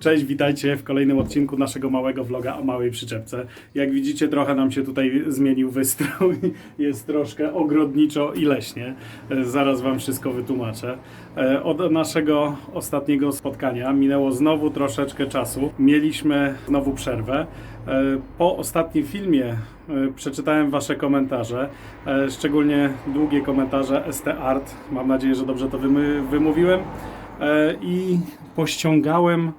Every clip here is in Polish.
Cześć, witajcie w kolejnym odcinku naszego małego vloga o małej przyczepce. Jak widzicie, trochę nam się tutaj zmienił wystrój. Jest troszkę ogrodniczo i leśnie. E, Zaraz Wam wszystko wytłumaczę. E, Od naszego ostatniego spotkania minęło znowu troszeczkę czasu. Mieliśmy znowu przerwę. E, Po ostatnim filmie przeczytałem Wasze komentarze, szczególnie długie komentarze ST Art. Mam nadzieję, że dobrze to wymówiłem. I pościągałem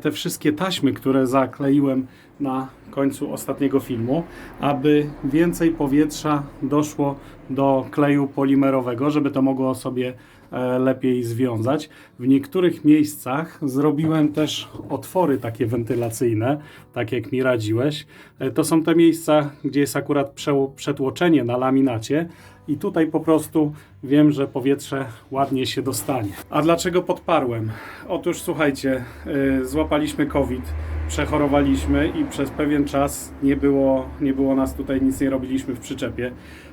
te wszystkie taśmy, które zakleiłem na końcu ostatniego filmu, aby więcej powietrza doszło do kleju polimerowego, żeby to mogło sobie e, lepiej związać. W niektórych miejscach zrobiłem też otwory takie wentylacyjne, tak jak mi radziłeś. E, To są te miejsca, gdzie jest akurat przetłoczenie na laminacie i tutaj po prostu wiem, że powietrze ładnie się dostanie. A dlaczego podparłem? Otóż słuchajcie, yy, złapaliśmy COVID, przechorowaliśmy i przez pewien czas nie było, nie było nas tutaj, nic nie robiliśmy w przyczepie,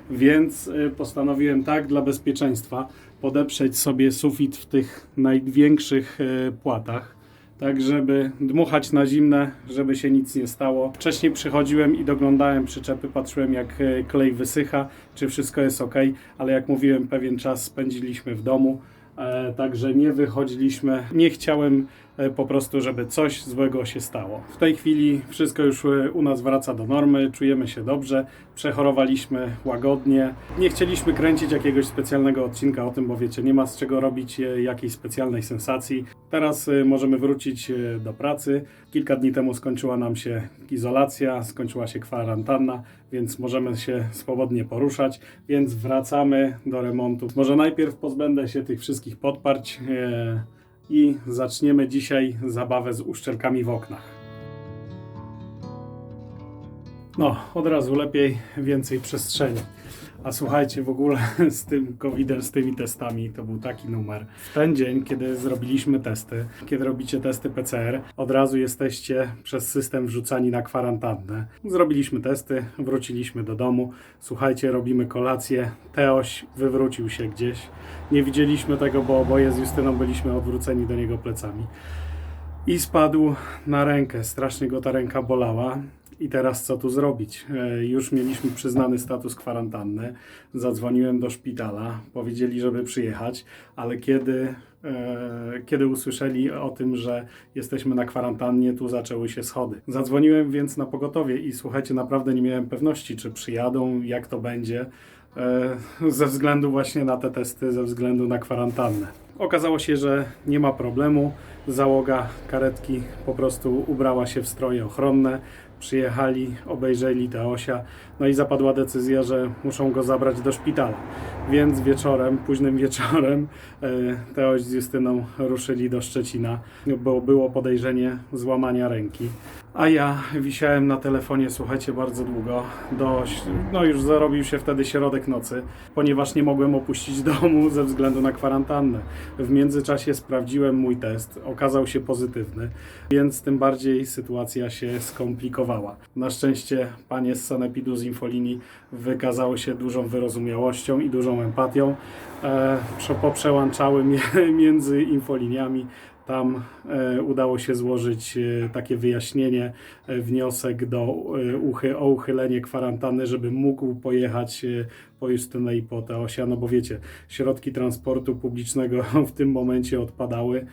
więc postanowiłem tak dla bezpieczeństwa podeprzeć sobie sufit w tych największych yy, płatach tak żeby dmuchać na zimne, żeby się nic nie stało. Wcześniej przychodziłem i doglądałem przyczepy, patrzyłem jak e, klej wysycha, czy wszystko jest ok, ale jak mówiłem, pewien czas spędziliśmy w domu, e, także nie wychodziliśmy. Nie chciałem e, po prostu, żeby coś złego się stało. W tej chwili wszystko już e, u nas wraca do normy, czujemy się dobrze, przechorowaliśmy łagodnie. Nie chcieliśmy kręcić jakiegoś specjalnego odcinka o tym, bo wiecie, nie ma z czego robić e, jakiejś specjalnej sensacji. Teraz e, możemy wrócić e, do pracy. Kilka dni temu skończyła nam się izolacja, skończyła się kwarantanna, więc możemy się swobodnie poruszać, więc wracamy do remontu. Może najpierw pozbędę się tych wszystkich podparć e, i zaczniemy dzisiaj zabawę z uszczelkami w oknach. No, od razu lepiej, więcej przestrzeni. A słuchajcie, w ogóle z tym COVID-em, z tymi testami, to był taki numer. W ten dzień, kiedy zrobiliśmy testy, kiedy robicie testy PCR, od razu jesteście przez system wrzucani na kwarantannę. Zrobiliśmy testy, wróciliśmy do domu. Słuchajcie, robimy kolację. Teoś wywrócił się gdzieś. Nie widzieliśmy tego, bo oboje z Justyną byliśmy odwróceni do niego plecami. I spadł na rękę. Strasznie go ta ręka bolała. I teraz co tu zrobić? E, Już mieliśmy przyznany status kwarantanny. Zadzwoniłem do szpitala. Powiedzieli, żeby przyjechać, ale kiedy, e, kiedy usłyszeli o tym, że jesteśmy na kwarantannie, tu zaczęły się schody. Zadzwoniłem więc na pogotowie i słuchajcie, naprawdę nie miałem pewności, czy przyjadą, jak to będzie, e, ze względu właśnie na te testy, ze względu na kwarantannę. Okazało się, że nie ma problemu. Załoga karetki po prostu ubrała się w stroje ochronne. Przyjechali, obejrzeli Teosia, no i zapadła decyzja, że muszą go zabrać do szpitala. Więc wieczorem, późnym wieczorem, e, Teoś z Justyną ruszyli do Szczecina, bo było podejrzenie złamania ręki. A ja wisiałem na telefonie, słuchajcie, bardzo długo. No już zarobił się wtedy środek nocy, ponieważ nie mogłem opuścić domu ze względu na kwarantannę. W międzyczasie sprawdziłem mój test, okazał się pozytywny, więc tym bardziej sytuacja się skomplikowała. Na szczęście panie z Sanepidu z Infolinii wykazały się dużą wyrozumiałością i dużą empatią. E, prze- poprzełączały między infoliniami. Tam e, udało się złożyć e, takie wyjaśnienie, wniosek do uchy, o uchylenie kwarantanny, żeby mógł pojechać po Justynę i po Teosia, no bo wiecie, środki transportu publicznego w tym momencie odpadały,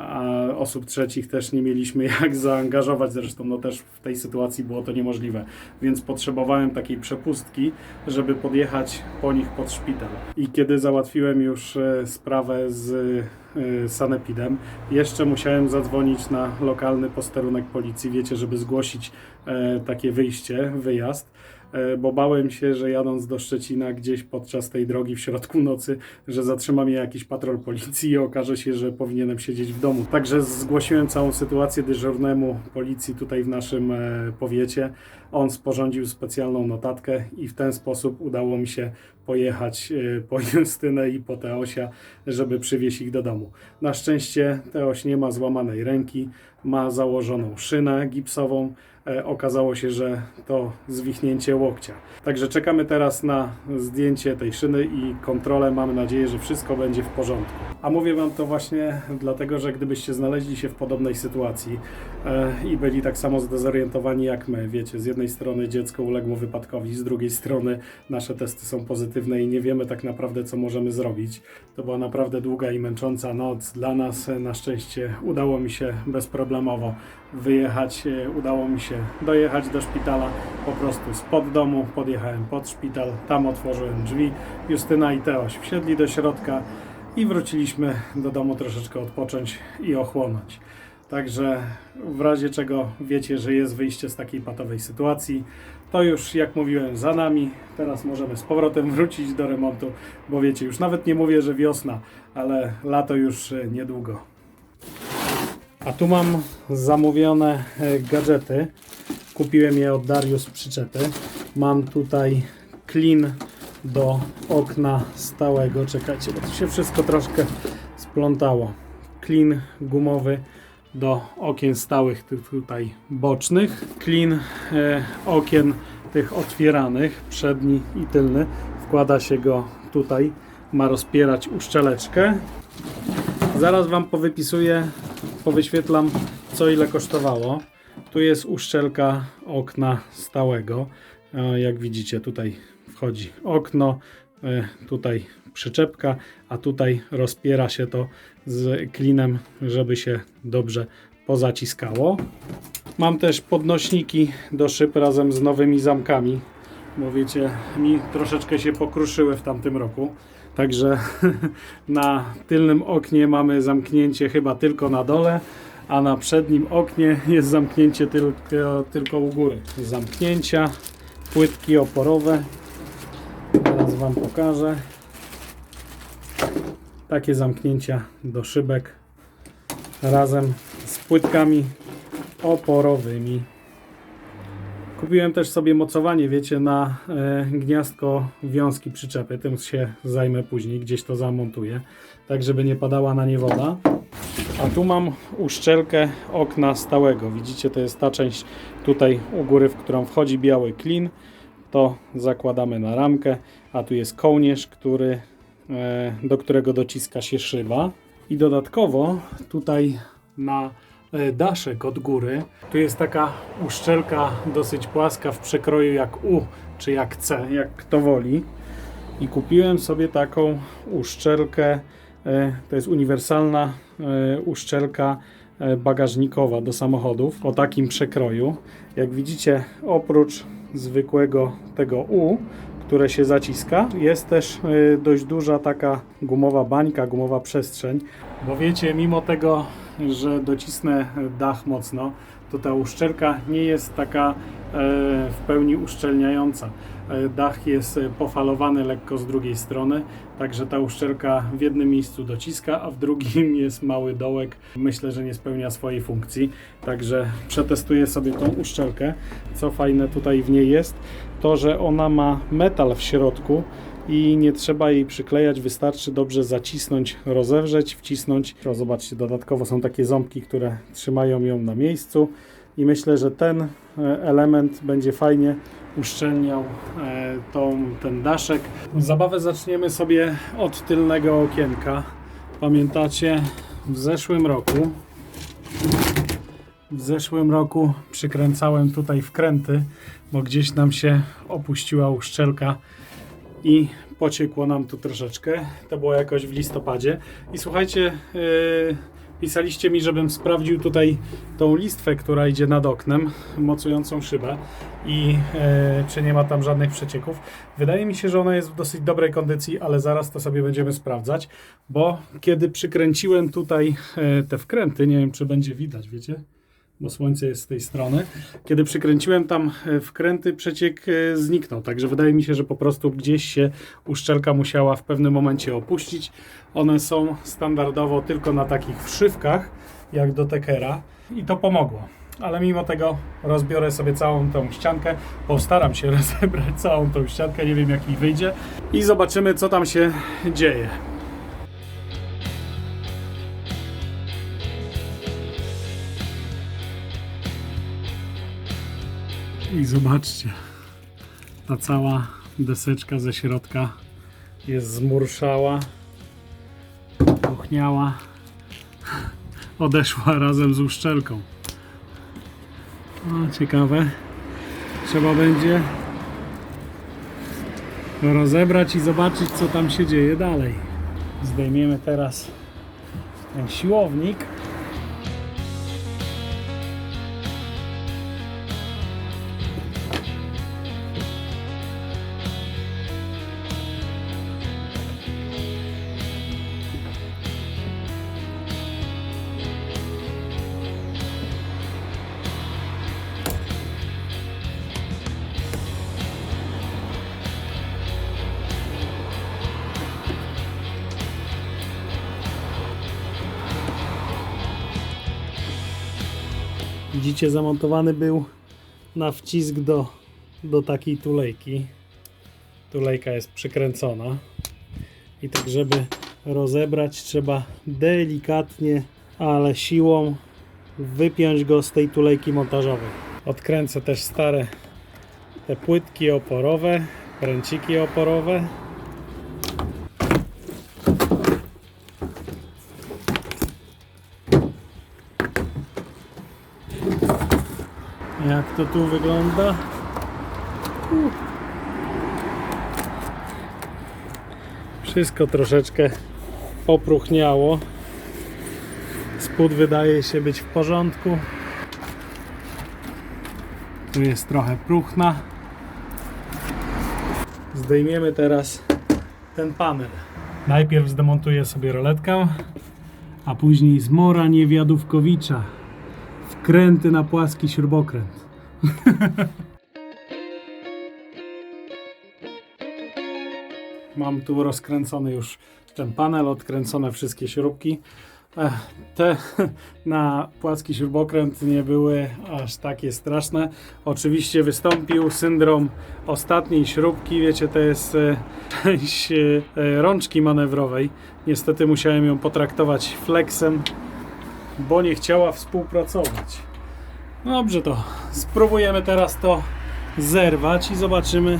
a osób trzecich też nie mieliśmy jak zaangażować, zresztą no też w tej sytuacji było to niemożliwe, więc potrzebowałem takiej przepustki, żeby podjechać po nich pod szpital. I kiedy załatwiłem już e, sprawę z e, Sanepidem, jeszcze musiałem zadzwonić na lokalny posterunek policji, wiecie, żeby zgłosić e, takie wyjście, wyjazd, e, bo bałem się, że jadąc do Szczecina gdzieś podczas tej drogi w środku nocy, że zatrzyma mnie jakiś patrol policji i okaże się, że powinienem siedzieć w domu. Także zgłosiłem całą sytuację dyżurnemu policji tutaj w naszym e, powiecie. On sporządził specjalną notatkę i w ten sposób udało mi się pojechać y, po Justynę i po Teosia, żeby przywieźć ich do domu. Na szczęście Teoś nie ma złamanej ręki, ma założoną szynę gipsową. E, Okazało się, że to zwichnięcie łokcia. Także czekamy teraz na zdjęcie tej szyny i kontrolę. Mamy nadzieję, że wszystko będzie w porządku. A mówię Wam to właśnie dlatego, że gdybyście znaleźli się w podobnej sytuacji e, i byli tak samo zdezorientowani jak my, wiecie, z jednej strony dziecko uległo wypadkowi, z drugiej strony nasze testy są pozytywne i nie wiemy tak naprawdę, co możemy zrobić. To była naprawdę długa i męcząca noc. Dla nas e, na szczęście udało mi się bezproblemowo wyjechać, e, udało mi się dojechać do szpitala po prostu spod domu, podjechałem pod szpital, tam otworzyłem drzwi, Justyna i Teoś wsiedli do środka i wróciliśmy do domu troszeczkę odpocząć i ochłonąć. Także w razie czego wiecie, że jest wyjście z takiej patowej sytuacji, to już jak mówiłem za nami. Teraz możemy z powrotem wrócić do remontu, bo wiecie, już nawet nie mówię, że wiosna, ale lato już e, niedługo. A tu mam zamówione e, gadżety. Kupiłem je od Darius przyczepy. Mam tutaj klin do okna stałego. Czekajcie, bo tu się wszystko troszkę splątało. Klin gumowy do okien stałych, tych tutaj bocznych. Klin e, okien tych otwieranych, przedni i tylny. Wkłada się go tutaj. Ma rozpierać uszczeleczkę. Zaraz Wam powypisuję, powyświetlam co ile kosztowało. Tu jest uszczelka okna stałego. Jak widzicie, tutaj wchodzi okno, e, tutaj przyczepka, a tutaj rozpiera się to z klinem, żeby się dobrze pozaciskało. Mam też podnośniki do szyb razem z nowymi zamkami, bo wiecie, mi troszeczkę się pokruszyły w tamtym roku. Także na tylnym oknie mamy zamknięcie chyba tylko na dole, a na przednim oknie jest zamknięcie tylko, tylko u góry. Zamknięcia, płytki oporowe. Teraz Wam pokażę. Takie zamknięcia do szybek razem z płytkami oporowymi. Kupiłem też sobie mocowanie, wiecie, na e, gniazdko wiązki przyczepy. Tym się zajmę później, gdzieś to zamontuję, tak żeby nie padała na nie woda. A tu mam uszczelkę okna stałego. Widzicie, to jest ta część tutaj u góry, w którą wchodzi biały klin. To zakładamy na ramkę, a tu jest kołnierz, który, e, do którego dociska się szyba. I dodatkowo tutaj na daszek od góry, tu jest taka uszczelka dosyć płaska w przekroju jak U czy jak C, jak kto woli. I kupiłem sobie taką uszczelkę, e, to jest uniwersalna e, uszczelka e, bagażnikowa do samochodów o takim przekroju. Jak widzicie, oprócz zwykłego tego U, które się zaciska, jest też e, dość duża taka gumowa bańka, gumowa przestrzeń. Bo wiecie, mimo tego, że docisnę dach mocno, to ta uszczelka nie jest taka e, w pełni uszczelniająca. E, Dach jest pofalowany lekko z drugiej strony, także ta uszczelka w jednym miejscu dociska, a w drugim jest mały dołek. Myślę, że nie spełnia swojej funkcji, także przetestuję sobie tą uszczelkę. Co fajne tutaj w niej jest, to że ona ma metal w środku i nie trzeba jej przyklejać, wystarczy dobrze zacisnąć, rozewrzeć, wcisnąć. O, zobaczcie, dodatkowo są takie ząbki, które trzymają ją na miejscu i myślę, że ten e, element będzie fajnie uszczelniał e, tą, ten daszek. Zabawę zaczniemy sobie od tylnego okienka. Pamiętacie, w zeszłym roku w zeszłym roku przykręcałem tutaj wkręty, bo gdzieś nam się opuściła uszczelka i pociekło nam tu troszeczkę. To było jakoś w listopadzie. I słuchajcie, yy, pisaliście mi, żebym sprawdził tutaj tą listwę, która idzie nad oknem, mocującą szybę i yy, czy nie ma tam żadnych przecieków. Wydaje mi się, że ona jest w dosyć dobrej kondycji, ale zaraz to sobie będziemy sprawdzać, bo kiedy przykręciłem tutaj yy, te wkręty, nie wiem czy będzie widać, wiecie? Bo słońce jest z tej strony. Kiedy przykręciłem tam e, wkręty, przeciek e, zniknął. Także wydaje mi się, że po prostu gdzieś się uszczelka musiała w pewnym momencie opuścić. One są standardowo tylko na takich wszywkach, jak do Tekera i to pomogło. ale mimo tego rozbiorę sobie całą tą ściankę. Postaram się rozebrać całą tą ściankę, nie wiem jak mi wyjdzie i zobaczymy co tam się dzieje. I zobaczcie, ta cała deseczka ze środka jest zmurszała, puchniała, odeszła razem z uszczelką. O, ciekawe. Trzeba będzie rozebrać i zobaczyć, co tam się dzieje dalej. Zdejmiemy teraz ten siłownik. Widzicie, zamontowany był na wcisk do, do takiej tulejki. Tulejka jest przykręcona. I tak, żeby rozebrać, trzeba delikatnie, ale siłą wypiąć go z tej tulejki montażowej. Odkręcę też stare te płytki oporowe, pręciki oporowe. Jak to tu wygląda? Wszystko troszeczkę popruchniało. Spód wydaje się być w porządku. Tu jest trochę próchna. Zdejmiemy teraz ten panel. Najpierw zdemontuję sobie roletkę, a później zmora niewiadówkowicza. Wkręty na płaski śrubokręt. Mam tu rozkręcony już ten panel, odkręcone wszystkie śrubki. Te na płaski śrubokręt nie były aż takie straszne. Oczywiście wystąpił syndrom ostatniej śrubki. Wiecie, to jest e, część e, rączki manewrowej. Niestety musiałem ją potraktować flexem, bo nie chciała współpracować. No Dobrze, to spróbujemy teraz to zerwać i zobaczymy,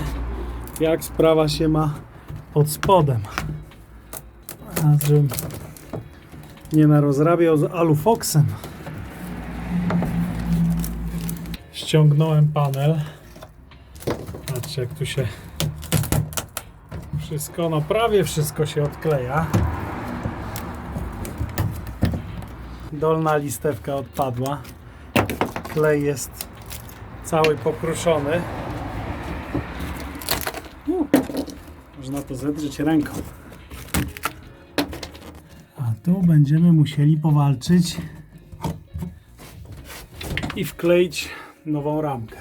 jak sprawa się ma pod spodem. A żebym nie narozrabiał z alufoksem. Ściągnąłem panel. Patrzcie, jak tu się wszystko, no prawie wszystko się odkleja. Dolna listewka odpadła. Klej jest cały pokruszony. Uh, można to zedrzeć ręką. A tu będziemy musieli powalczyć i wkleić nową ramkę.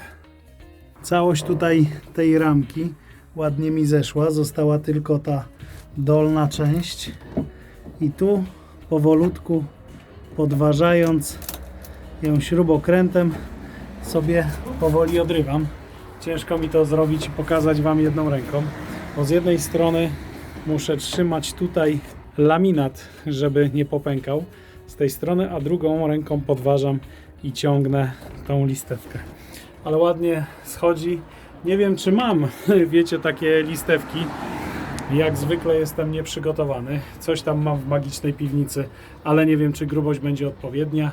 Całość tutaj tej ramki ładnie mi zeszła. Została tylko ta dolna część. I tu powolutku podważając ją śrubokrętem sobie powoli odrywam. Ciężko mi to zrobić i pokazać Wam jedną ręką, bo z jednej strony muszę trzymać tutaj laminat, żeby nie popękał z tej strony, a drugą ręką podważam i ciągnę tą listewkę. Ale ładnie schodzi. Nie wiem, czy mam, wiecie, takie listewki. Jak zwykle jestem nieprzygotowany. Coś tam mam w magicznej piwnicy, ale nie wiem, czy grubość będzie odpowiednia.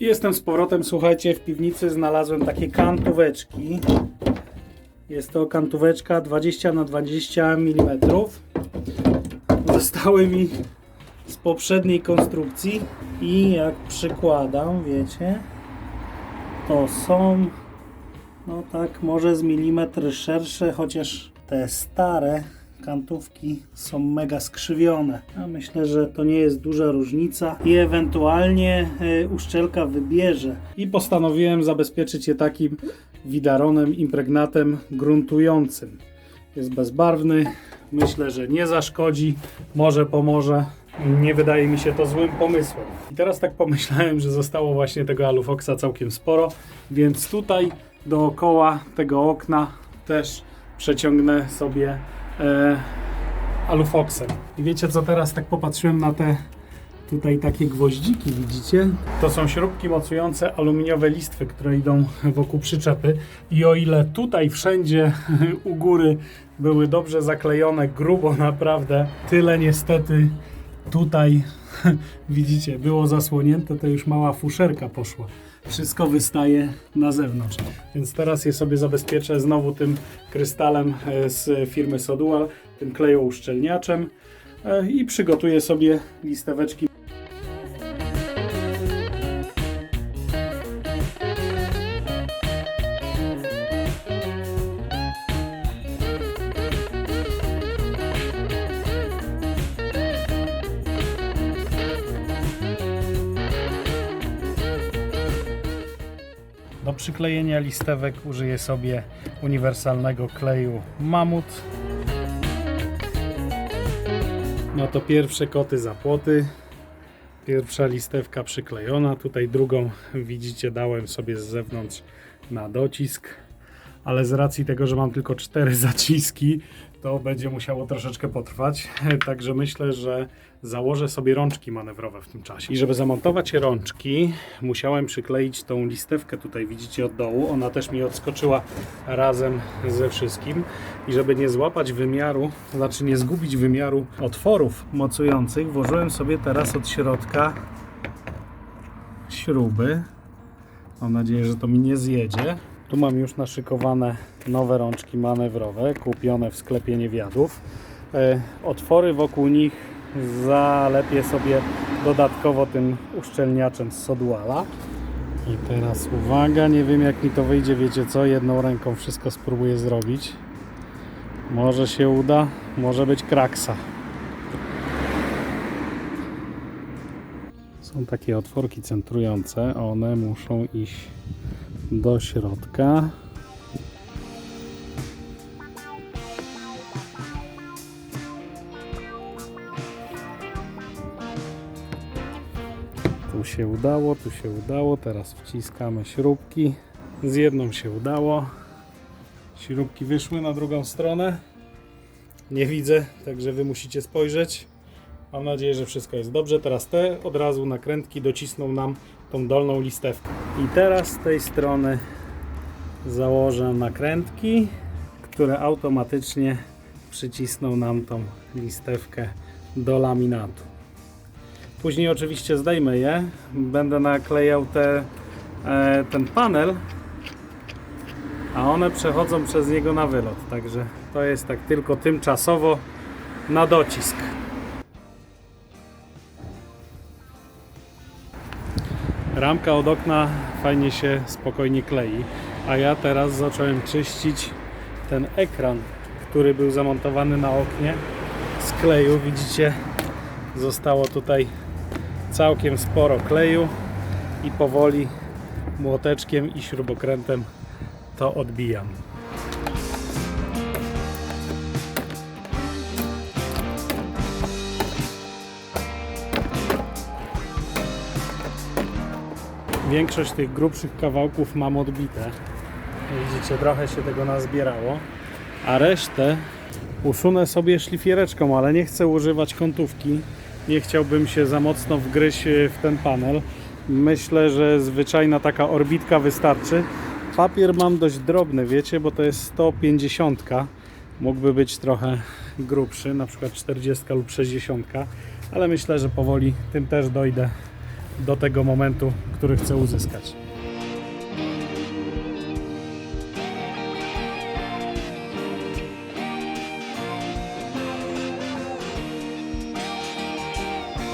Jestem z powrotem, słuchajcie, w piwnicy znalazłem takie kantóweczki. Jest to kantóweczka 20 na 20 mm. Zostały mi z poprzedniej konstrukcji i jak przykładam, wiecie, to są no tak, może z milimetr szersze, chociaż te stare kantówki są mega skrzywione. Ja myślę, że to nie jest duża różnica i ewentualnie e, uszczelka wybierze. I postanowiłem zabezpieczyć je takim widaronem, impregnatem gruntującym. Jest bezbarwny, myślę, że nie zaszkodzi, może pomoże. nie wydaje mi się to złym pomysłem. I teraz tak pomyślałem, że zostało właśnie tego alufoxa całkiem sporo, więc tutaj dookoła tego okna też przeciągnę sobie e, alufoxem. I wiecie co, teraz tak popatrzyłem na te tutaj takie gwoździki, widzicie? To są śrubki mocujące aluminiowe listwy, które idą wokół przyczepy. I o ile tutaj wszędzie u góry były dobrze zaklejone, grubo naprawdę, tyle niestety tutaj widzicie, było zasłonięte, to już mała fuszerka poszła. Wszystko wystaje na zewnątrz. Więc teraz je sobie zabezpieczę znowu tym krystalem e, z firmy Sodual, tym klejouszczelniaczem e, i przygotuję sobie listeweczki przyklejenia listewek użyję sobie uniwersalnego kleju Mamut. No to pierwsze koty za płoty. Pierwsza listewka przyklejona. Tutaj drugą widzicie dałem sobie z zewnątrz na docisk. Ale z racji tego, że mam tylko cztery zaciski, to będzie musiało troszeczkę potrwać. Także myślę, że założę sobie rączki manewrowe w tym czasie. I żeby zamontować rączki, musiałem przykleić tą listewkę tutaj, widzicie od dołu. Ona też mi odskoczyła razem ze wszystkim. I żeby nie złapać wymiaru, znaczy nie zgubić wymiaru otworów mocujących, włożyłem sobie teraz od środka śruby. Mam nadzieję, że to mi nie zjedzie. Tu mam już naszykowane nowe rączki manewrowe, kupione w sklepie niewiadów. E, Otwory wokół nich zalepię sobie dodatkowo tym uszczelniaczem z Soduala. I teraz uwaga, nie wiem jak mi to wyjdzie, wiecie co, jedną ręką wszystko spróbuję zrobić. Może się uda, może być kraksa. Są takie otworki centrujące, one muszą iść do środka. Tu się udało, tu się udało. Teraz wciskamy śrubki. Z jedną się udało. Śrubki wyszły na drugą stronę. Nie widzę, także wy musicie spojrzeć. Mam nadzieję, że wszystko jest dobrze. Teraz te od razu nakrętki docisną nam tą dolną listewkę. I teraz z tej strony założę nakrętki, które automatycznie przycisną nam tą listewkę do laminatu. Później oczywiście zdejmę je. Będę naklejał te, e, ten panel, a one przechodzą przez niego na wylot. Także to jest tak tylko tymczasowo na docisk. Ramka od okna fajnie się spokojnie klei, a ja teraz zacząłem czyścić ten ekran, który był zamontowany na oknie z kleju. Widzicie, zostało tutaj całkiem sporo kleju i powoli młoteczkiem i śrubokrętem to odbijam. Większość tych grubszych kawałków mam odbite. Widzicie, trochę się tego nazbierało. A resztę usunę sobie szlifiereczką, ale nie chcę używać kątówki. Nie chciałbym się za mocno wgryźć e, w ten panel. Myślę, że zwyczajna taka orbitka wystarczy. Papier mam dość drobny, wiecie, bo to jest 150. Mógłby być trochę grubszy, na przykład 40 lub 60, ale myślę, że powoli tym też dojdę do tego momentu, który chcę uzyskać.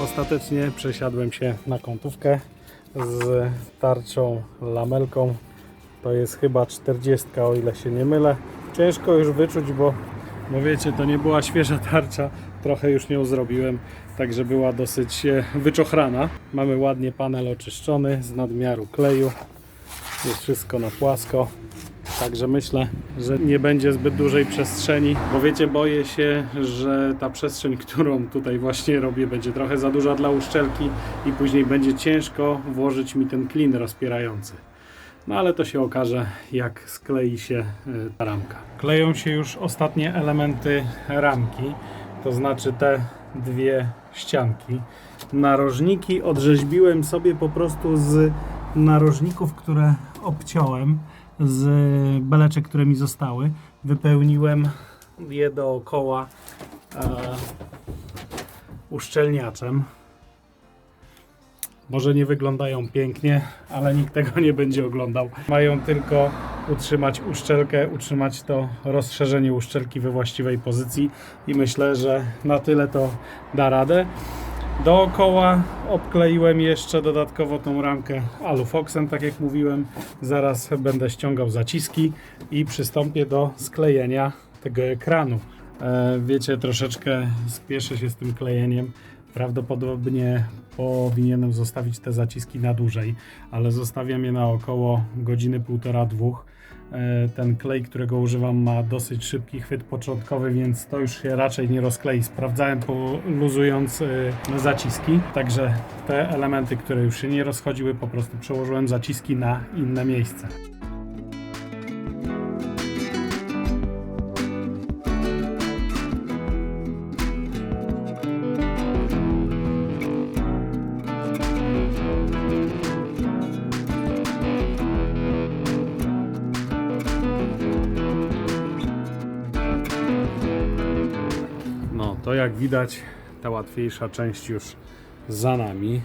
Ostatecznie przesiadłem się na kątówkę z tarczą lamelką. To jest chyba 40, o ile się nie mylę. Ciężko już wyczuć, bo, wiecie, to nie była świeża tarcza. Trochę już nią zrobiłem, także była dosyć e, wyczochrana. Mamy ładnie panel oczyszczony z nadmiaru kleju. Jest wszystko na płasko. Także myślę, że nie będzie zbyt dużej przestrzeni, bo wiecie, boję się, że ta przestrzeń, którą tutaj właśnie robię, będzie trochę za duża dla uszczelki i później będzie ciężko włożyć mi ten klin rozpierający. No ale to się okaże, jak sklei się y, ta ramka. Kleją się już ostatnie elementy ramki, to znaczy te dwie ścianki. Narożniki odrzeźbiłem sobie po prostu z narożników, które obciąłem, z beleczek, które mi zostały. Wypełniłem je dookoła e, uszczelniaczem. Może nie wyglądają pięknie, ale nikt tego nie będzie oglądał. Mają tylko utrzymać uszczelkę, utrzymać to rozszerzenie uszczelki we właściwej pozycji i myślę, że na tyle to da radę. Dookoła obkleiłem jeszcze dodatkowo tą ramkę alufoxem, tak jak mówiłem. Zaraz będę ściągał zaciski i przystąpię do sklejenia tego ekranu. E, wiecie, troszeczkę spieszę się z tym klejeniem. Prawdopodobnie powinienem zostawić te zaciski na dłużej, ale zostawiam je na około godziny, półtora, dwóch. E, Ten klej, którego używam, ma dosyć szybki chwyt początkowy, więc to już się raczej nie rozklei. Sprawdzałem poluzując e, zaciski, także te elementy, które już się nie rozchodziły, po prostu przełożyłem zaciski na inne miejsce. Widać, ta łatwiejsza część już za nami.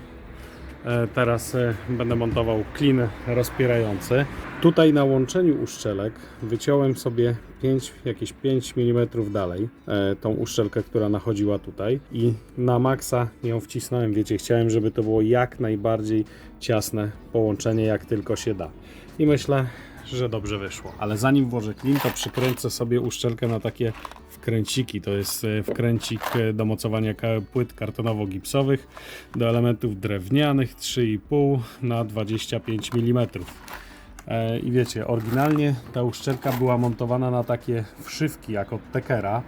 E, Teraz e, będę montował klin rozpierający. Tutaj na łączeniu uszczelek wyciąłem sobie 5, jakieś 5 mm dalej e, tą uszczelkę, która nachodziła tutaj i na maksa ją wcisnąłem. Wiecie, chciałem, żeby to było jak najbardziej ciasne połączenie, jak tylko się da. I myślę, że dobrze wyszło. Ale zanim włożę klin, to przykręcę sobie uszczelkę na takie wkręciki. To jest e, wkręcik e, do mocowania płyt kartonowo-gipsowych do elementów drewnianych 3,5 na 25 mm. E, I wiecie, oryginalnie ta uszczelka była montowana na takie wszywki jak od Tekera,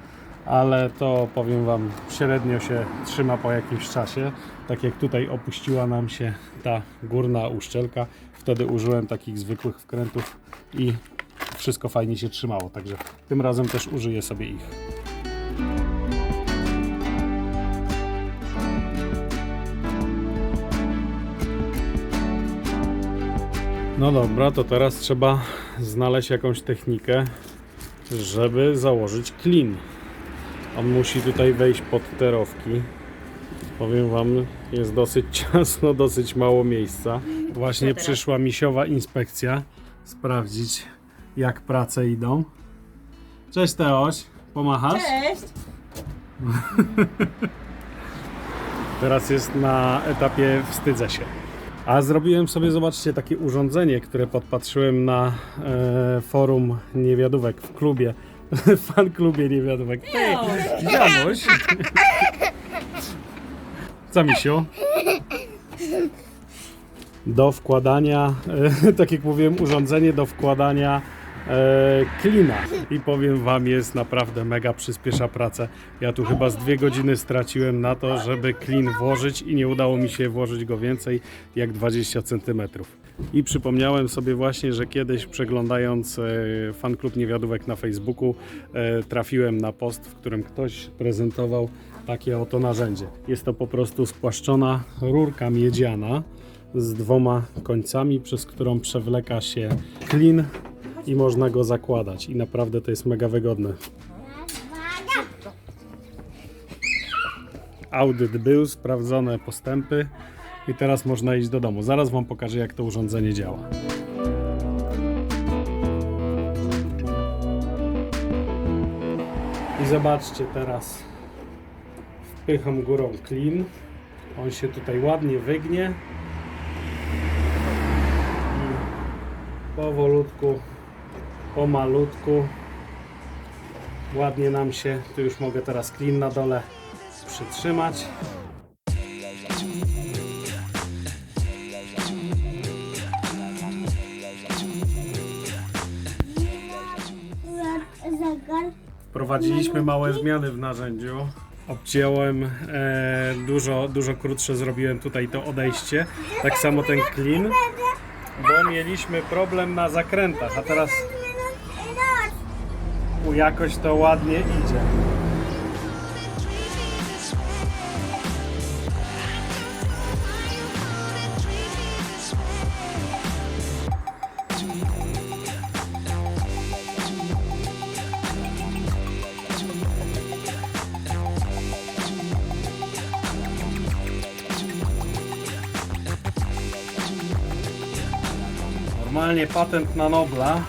ale to powiem Wam średnio się trzyma po jakimś czasie. Tak jak tutaj opuściła nam się ta górna uszczelka, wtedy użyłem takich zwykłych wkrętów i wszystko fajnie się trzymało, także tym razem też użyję sobie ich. No dobra, to teraz trzeba znaleźć jakąś technikę, żeby założyć klin. On musi tutaj wejść pod te rowki. Powiem Wam, jest dosyć ciasno, dosyć mało miejsca. Właśnie przyszła misiowa inspekcja sprawdzić, jak prace idą. Cześć Teoś, pomachasz? Cześć! Teraz jest na etapie wstydzę się. A zrobiłem sobie, zobaczcie, takie urządzenie, które podpatrzyłem na e, forum niewiadówek w klubie, fan klubie niewiadówek. Ty, Januś! Co misiu? Do wkładania, e, tak jak mówiłem, urządzenie do wkładania e, klina. I powiem wam, jest naprawdę mega przyspiesza pracę. Ja tu chyba z dwie godziny straciłem na to, żeby klin włożyć i nie udało mi się włożyć go więcej jak 20 cm. I przypomniałem sobie właśnie, że kiedyś przeglądając e, fanklub niewiadówek na Facebooku trafiłem na post, w którym ktoś prezentował takie oto narzędzie. Jest to po prostu spłaszczona rurka miedziana z dwoma końcami, przez którą przewleka się klin i można go zakładać. I naprawdę to jest mega wygodne. Audyt był, sprawdzone postępy i teraz można iść do domu. Zaraz Wam pokażę, jak to urządzenie działa. I zobaczcie teraz. Wpycham górą klin. On się tutaj ładnie wygnie. Powolutku, pomalutku. Ładnie nam się, tu już mogę teraz klin na dole przytrzymać. Wprowadziliśmy małe zmiany w narzędziu. Obciąłem e, dużo, dużo krótsze, zrobiłem tutaj to odejście. Tak samo ten klin, bo mieliśmy problem na zakrętach, a teraz u jakoś to ładnie idzie. Normalnie patent na Nobla.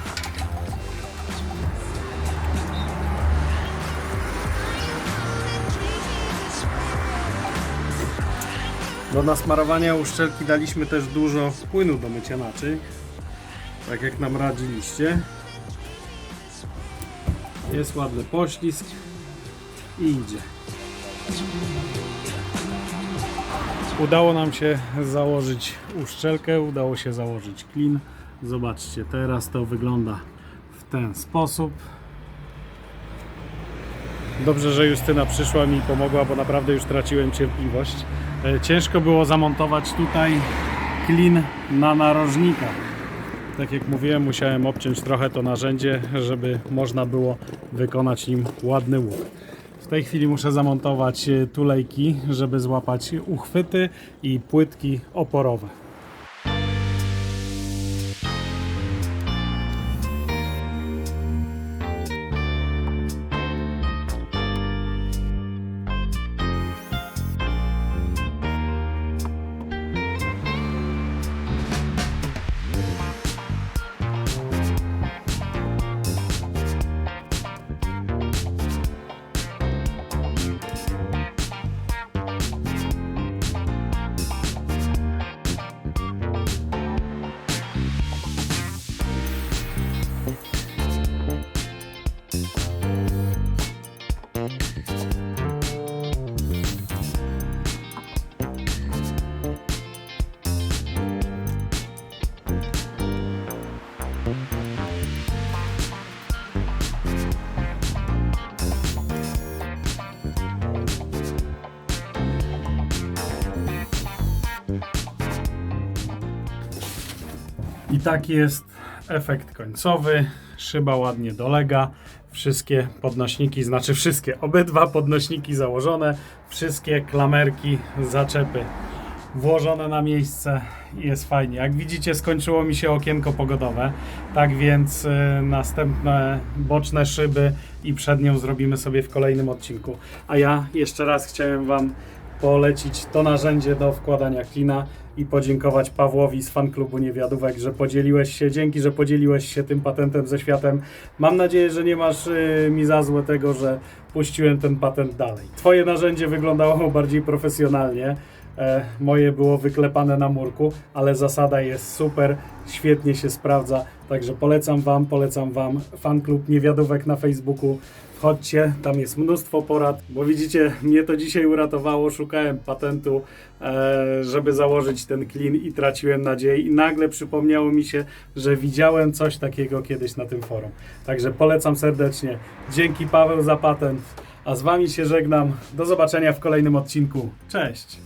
Do nasmarowania uszczelki daliśmy też dużo płynu do mycia naczyń. Tak jak nam radziliście. Jest ładny poślizg i idzie. Udało nam się założyć uszczelkę, udało się założyć klin. Zobaczcie, teraz to wygląda w ten sposób. Dobrze, że Justyna przyszła mi i pomogła, bo naprawdę już traciłem cierpliwość. E, Ciężko było zamontować tutaj klin na narożnikach. Tak jak mówiłem, musiałem obciąć trochę to narzędzie, żeby można było wykonać nim ładny łuk. W tej chwili muszę zamontować e, tulejki, żeby złapać uchwyty i płytki oporowe. I taki jest efekt końcowy. Szyba ładnie dolega. Wszystkie podnośniki, znaczy wszystkie, obydwa podnośniki założone, wszystkie klamerki, zaczepy włożone na miejsce jest fajnie. Jak widzicie, skończyło mi się okienko pogodowe, tak więc y, następne boczne szyby i przednią zrobimy sobie w kolejnym odcinku. A ja jeszcze raz chciałem Wam polecić to narzędzie do wkładania klina i podziękować Pawłowi z fanklubu Niewiadówek, że podzieliłeś się, dzięki, że podzieliłeś się tym patentem ze światem. Mam nadzieję, że nie masz y, mi za złe tego, że puściłem ten patent dalej. Twoje narzędzie wyglądało bardziej profesjonalnie. E, moje było wyklepane na murku, ale zasada jest super, świetnie się sprawdza. Także polecam Wam, polecam Wam fanklub Niewiadówek na Facebooku. Wchodźcie, tam jest mnóstwo porad, bo widzicie, mnie to dzisiaj uratowało. Szukałem patentu, e, żeby założyć ten klin i traciłem nadzieję. I nagle przypomniało mi się, że widziałem coś takiego kiedyś na tym forum. Także polecam serdecznie. Dzięki Paweł za patent. A z Wami się żegnam. Do zobaczenia w kolejnym odcinku. Cześć!